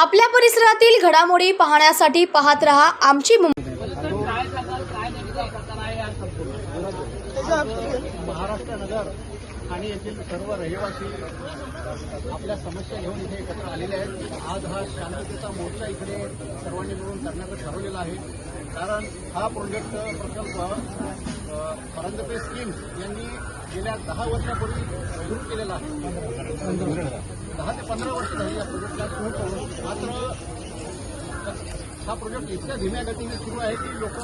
आपल्या परिसरातील घडामोडी पाहण्यासाठी पाहत रहा आमची मुंबई. महाराष्ट्र नगर आणि येथील सर्व रहिवासी आपल्या समस्या घेऊन इथे एकत्र आलेले आहेत. आज हा शांततेचा मोर्चा इकडे सर्वांनी मिळून करण्याचं ठरवलेलं आहे. कारण हा प्रोजेक्ट प्रकल्प परंतु ते स्कीम यांनी गेल्या दहा वर्षापूर्वी सुरू केलेला आहे. दहा ते पंधरा वर्ष झाली या प्रोजेक्टला सुरू करून मात्र हा प्रोजेक्ट इतक्या धीम्या गतीने सुरू आहे की लोक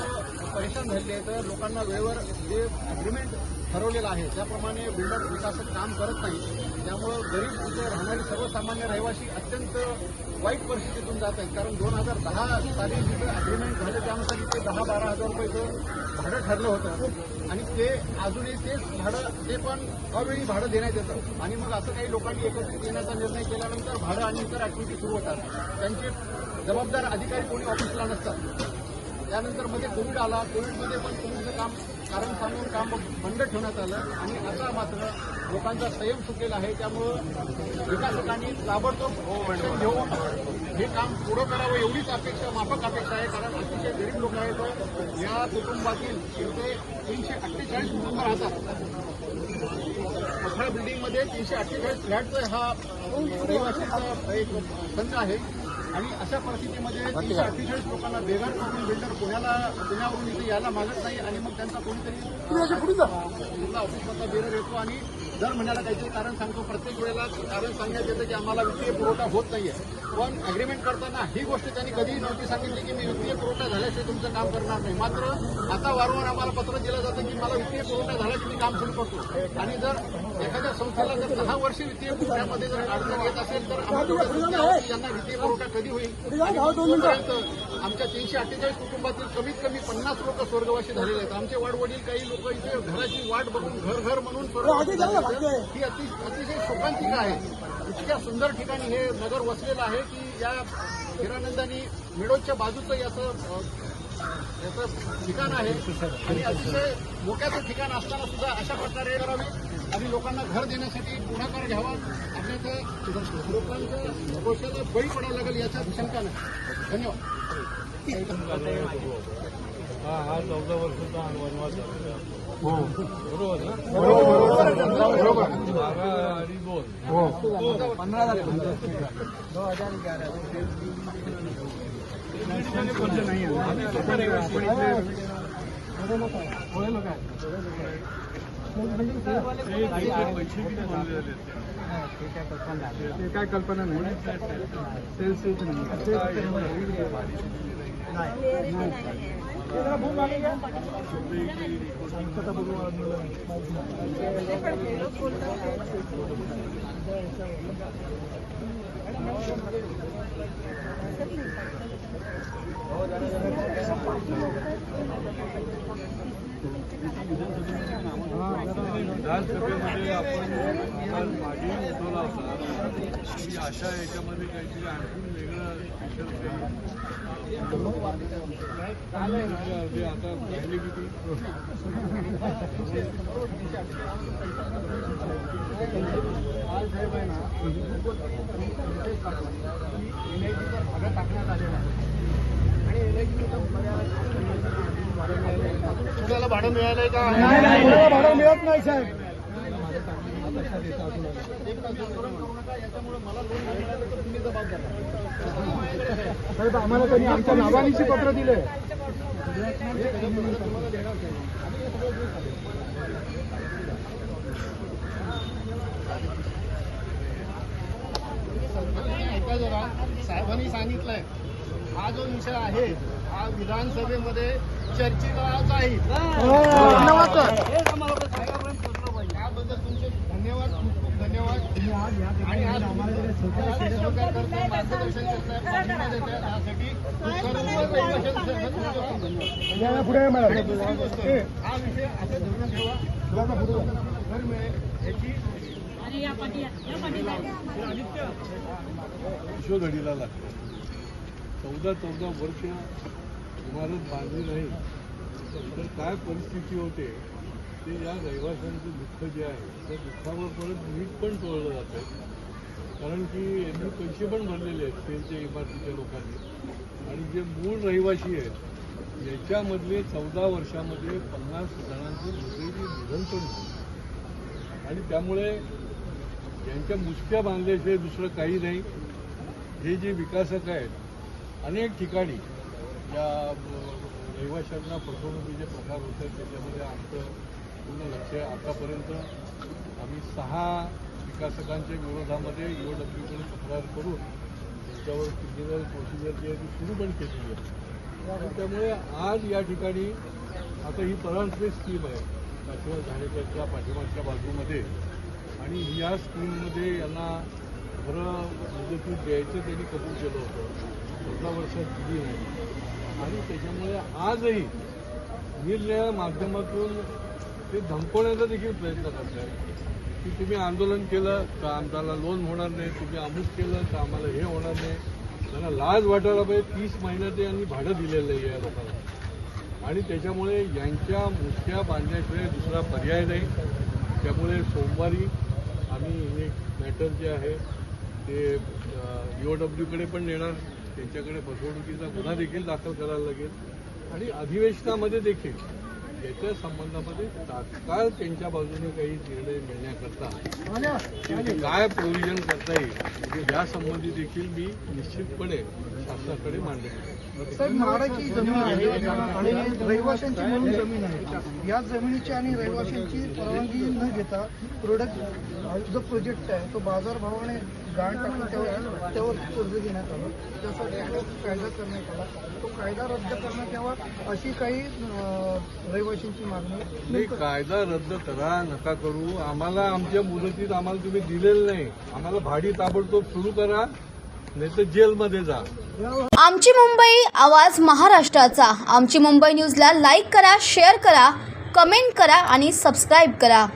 परेशान झालेले आहेत. तर लोकांना वेळेवर जे अग्रीमेंट ठरवलेलं आहे त्याप्रमाणे बिल्डर विकासक काम करत नाही. त्यामुळं गरीब इथे राहणारे सर्वसामान्य रहिवासी अत्यंत वाईट परिस्थितीतून जात आहेत. कारण दोन हजार दहा साली जिथे अग्रीमेंट झालं त्यानुसार इथे दहा बारा हजार रुपयेचं भाडं ठरलं होतं. आणि ते अजूनही तेच भाडं ते पण अवेळी भाडं देण्यात येतं. आणि मग असं काही लोकांनी एकत्रित येण्याचा निर्णय केल्यानंतर भाडं आणि इतर ऍक्टिव्हिटी सुरू होतात. त्यांचे जबाबदार अधिकारी कोणी ऑफिसला नसतात त्यानंतरमध्ये कोविड आला. कोविडमध्ये पण कोविडचं काम कारण सांगून काम बंद ठेवण्यात आलं. आणि आता मात्र लोकांचा संयम सुटलेला आहे. त्यामुळं विकासकांनी ताबडतोब घेऊन हे काम पुढं करावं एवढीच अपेक्षा माफक अपेक्षा आहे. कारण अतिशय गरीब लोक आहेत. या कुटुंबातील ते तीनशे अठ्ठेचाळीस कुटुंब राहतात. मोठ्या बिल्डिंगमध्ये तीनशे अठ्ठेचाळीस फ्लॅटचा हा रहिवासीचा एक संच आहे. आणि अशा परिस्थितीमध्ये तीनशे अठ्ठेचाळीस लोकांना बेघर करून बिल्डर पुण्याला पुण्यावरून इथे यायला मागत नाही आणि मग त्यांचा कोणीतरी ऑफिसमधला बेरर येतो आणि दर महिन्याला काहीतरी कारण सांगतो. प्रत्येक वेळेला कारण सांगण्यात येतं की आम्हाला वित्तीय पुरवठा होत नाहीये. पण अग्रीमेंट करताना ही गोष्ट त्यांनी कधीही नव्हती सांगितली की मी वित्तीय पुरवठा झाल्याशिवाय तुमचं काम करणार नाही. मात्र आता वारंवार आम्हाला पत्र दिलं जातं की मला वित्तीय पुरवठा झाला की मी काम सुरू करतो. आणि जर एखाद्या संस्थेला जर दहा वर्ष वित्तीय पुरवठ्यामध्ये जर अडचण येत असेल तर यांना वित्तीय पुरवठा कधी होईल? आमच्या तीनशे अठ्ठेचाळीस कुटुंबातील कमीत कमी पन्नास लोक स्वर्गवासी झालेले आहेत. आमचे वाडवडील काही लोक इथे घराची वाट बघून घर घर म्हणून स्वर्गवासी ही अतिशय शोकांतिका आहे. इतक्या सुंदर ठिकाणी हे नगर वसलेलं आहे की या हिरानंदानी मिडोजच्या बाजूचं याचं याचं ठिकाण आहे. आणि अतिशय मोक्याचं ठिकाण असताना सुद्धा अशा प्रकारे करावी आणि लोकांना घर देण्यासाठी पुढाकार घ्यावा. आपल्या लोकांच्या गोष्टीला बळी पडायला लागेल याचा शंका नाही. धन्यवाद. हा हा चौदा वर्षाचा वनवास हो बरोबर. बरोबर हो पंधरा ते काय कल्पना नाही सेल्स विधानसभेमध्ये आपण काल मागे उठवला होता. की अशा याच्यामध्ये काहीतरी आणखी वेगळं स्पेशल काही टाकण्यात आलेलं आहे आणि भाडं मिळालंय का भाडं मिळत नाही साहेब. याच्यामुळे मला लोन मिळालं तर तुम्ही जबाबदार साहेब आम्हाला त्यांनी आमच्या नावानिशी पत्र दिले. ऐका जरा साहेबांनी सांगितलंय हा जो विषय आहे हा विधानसभेमध्ये चर्चेलाच आहे. त्याबद्दल तुमचे धन्यवाद खूप खूप धन्यवाद. आणि आज पुढे हा विषय असं धरून ठेवा याची लागतो चौदा चौदा वर्ष इमारत बांधली नाही तर काय परिस्थिती होते ते या रहिवाशांचं दुःख जे आहे त्या दुःखावर परत नीट पण तोडलं जातं कारण की यांनी पैसे पण भरलेले आहेत तेलच्या इमारतीच्या लोकांनी. आणि जे मूळ रहिवासी आहेत याच्यामधले चौदा वर्षामध्ये पन्नास जणांचं दुर्दैवी निधन पण झालं आणि त्यामुळे यांच्या मुसक्या बांधल्याशिवाय दुसरं काही नाही. हे जे विकासक आहेत अनेक ठिकाणी या रहिवाशांना फसवणुकीचे प्रकार होत आहेत त्याच्यामध्ये आमचं पूर्ण लक्ष आहे. आतापर्यंत आम्ही सहा विकासकांच्या विरोधामध्ये ईओडब्ल्यूकडे तक्रार करून त्यांच्यावर क्रिमिनल प्रोसिजर जी आहे ती सुरू पण केलेली आहे. त्यामुळे आज या ठिकाणी आता ही परांजपे स्कीम आहे काशीनाथ झाडेकरच्या पाठीमागच्या बाजूमध्ये. आणि या स्कीममध्ये यांना खरं मुदतीत द्यायचं त्यांनी कबूल केलं होतं. चौदा वर्षात दिली नाही. आणि त्याच्यामुळे आजही निरनिळ्या माध्यमातून ते धमकवण्याचा देखील प्रयत्न करत आहेत की तुम्ही आंदोलन केलं तर आमच्याला लोन होणार नाही? तुम्ही अमुक केलं तर आम्हाला हे होणार नाही? त्यांना लाज वाटायला पाहिजे. तीस महिन्याचं यांनी भाडं दिलेलं आहे या लोकांना. आणि त्याच्यामुळे यांच्या मुठ्या बांधण्याशिवाय दुसरा पर्याय नाही. त्यामुळे सोमवारी आम्ही हे मॅटर जे आहे ते ईओडब्ल्यूकडे पण नेणार. त्यांच्याकडे फसवणुकीचा गुन्हा देखील दाखल करायला लागेल. आणि अधिवेशनामध्ये देखील याच्या संबंधामध्ये तात्काळ त्यांच्या बाजूने काही निर्णय मिळण्याकरता काय प्रोव्हिजन करता येईल म्हणजे या संबंधी देखील मी निश्चितपणे शासनाकडे मांडले माडाची जमीन आहे आणि रहिवाशांची म्हणून जमीन आहे. या जमिनीची आणि रहिवाशांची परवानगी न घेता प्रोडक्ट जो प्रोजेक्ट आहे तो बाजारभावाने गाळ टाकून त्यावर त्यावर कर्ज घेण्यात आलं. त्यासाठी कायदा करण्यात आला. तो कायदा रद्द करण्यात यावा अशी काही रहिवाशी रहिवाशांची मागणी नाही कायदा रद्द करा नका करू. आम्हाला आमच्या मुदतीत आम्हाला तुम्ही दिलेलं नाही. आम्हाला भाडी ताबडतोब सुरू करा नाही तर जेलमध्ये जा. आमची मुंबई आवाज महाराष्ट्राचा. आमची मुंबई न्यूजला लाईक करा शेअर करा कमेंट करा आणि सबस्क्राईब करा.